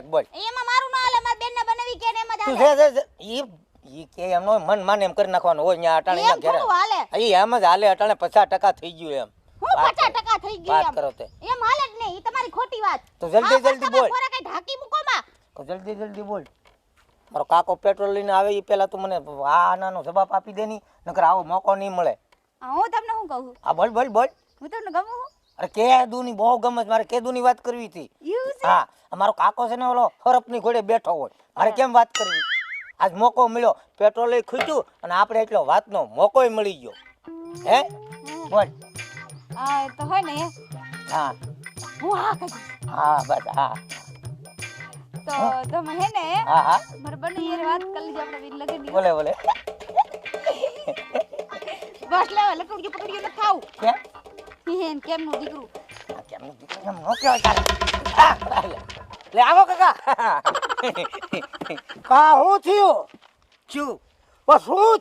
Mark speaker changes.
Speaker 1: એક બોલ.
Speaker 2: એમાં મારું ના હાલે માર બેન ને બનાવી કે ને એમાં
Speaker 1: તું જે જે ઈ ઈ કે એમનો મન માન એમ કરી નાખવાનું. હોય ન્યા અટાણે
Speaker 2: એમ
Speaker 1: ન્યા ઘેરે.
Speaker 2: હાલે.
Speaker 1: ઈ એમ જ હાલે અટાણે પચાસ ટકા થઈ ગયું એમ.
Speaker 2: હું
Speaker 1: વાત
Speaker 2: પચાસ
Speaker 1: કરો.
Speaker 2: ટકા થઈ ગઈ
Speaker 1: વાત કરો તે.
Speaker 2: એમ હાલે જ નહીં ઈ તમારી ખોટી વાત.
Speaker 1: તો જલ્દી જલ્દી બોલ.
Speaker 2: ખોરા કઈ ઢાંકી મૂકો માં.
Speaker 1: જલ્દી જલ્દી બોલ. મારો કાકો પેટ્રોલ લઈને આવે એ પેલા તું મને આ આનાનો જવાબ આપી દે ની નકર આવો મોકો નહીં મળે.
Speaker 2: હું તમને શું કહું?
Speaker 1: આ બોલ બોલ બોલ.
Speaker 2: હું તમને ગમું?
Speaker 1: અરે કેદુની બહુ ગમત મારે કેદુની વાત કરવી હતી.
Speaker 2: છે
Speaker 1: હા અમારો કાકો છે ને ઓલો હરપની ઘોડે બેઠો હોય મારે કેમ વાત કરવી આજ મોકો મળ્યો પેટ્રોલ ખૂટ્યું અને આપણે એટલો વાતનો મોકોય મળી ગયો હે બોલ
Speaker 2: હા એ તો હોય ને એ.
Speaker 1: હા
Speaker 2: હું હા કહી
Speaker 1: હા બસ હા
Speaker 2: તો તમે હે ને
Speaker 1: હા હા
Speaker 2: મારે બંને યાર વાત કરી લીધી આપણે વીર લગી દીધી
Speaker 1: બોલે બોલે
Speaker 2: બસ લેવા લકડીયું પકડીયું ન ખાવ
Speaker 1: કેમ
Speaker 2: હેન કેમનું દીકરું
Speaker 1: આ કેમનું દીકરું કેમ નો કહેવાય તારે? લે. આવો કાકા કા હું થયું શું બસ શું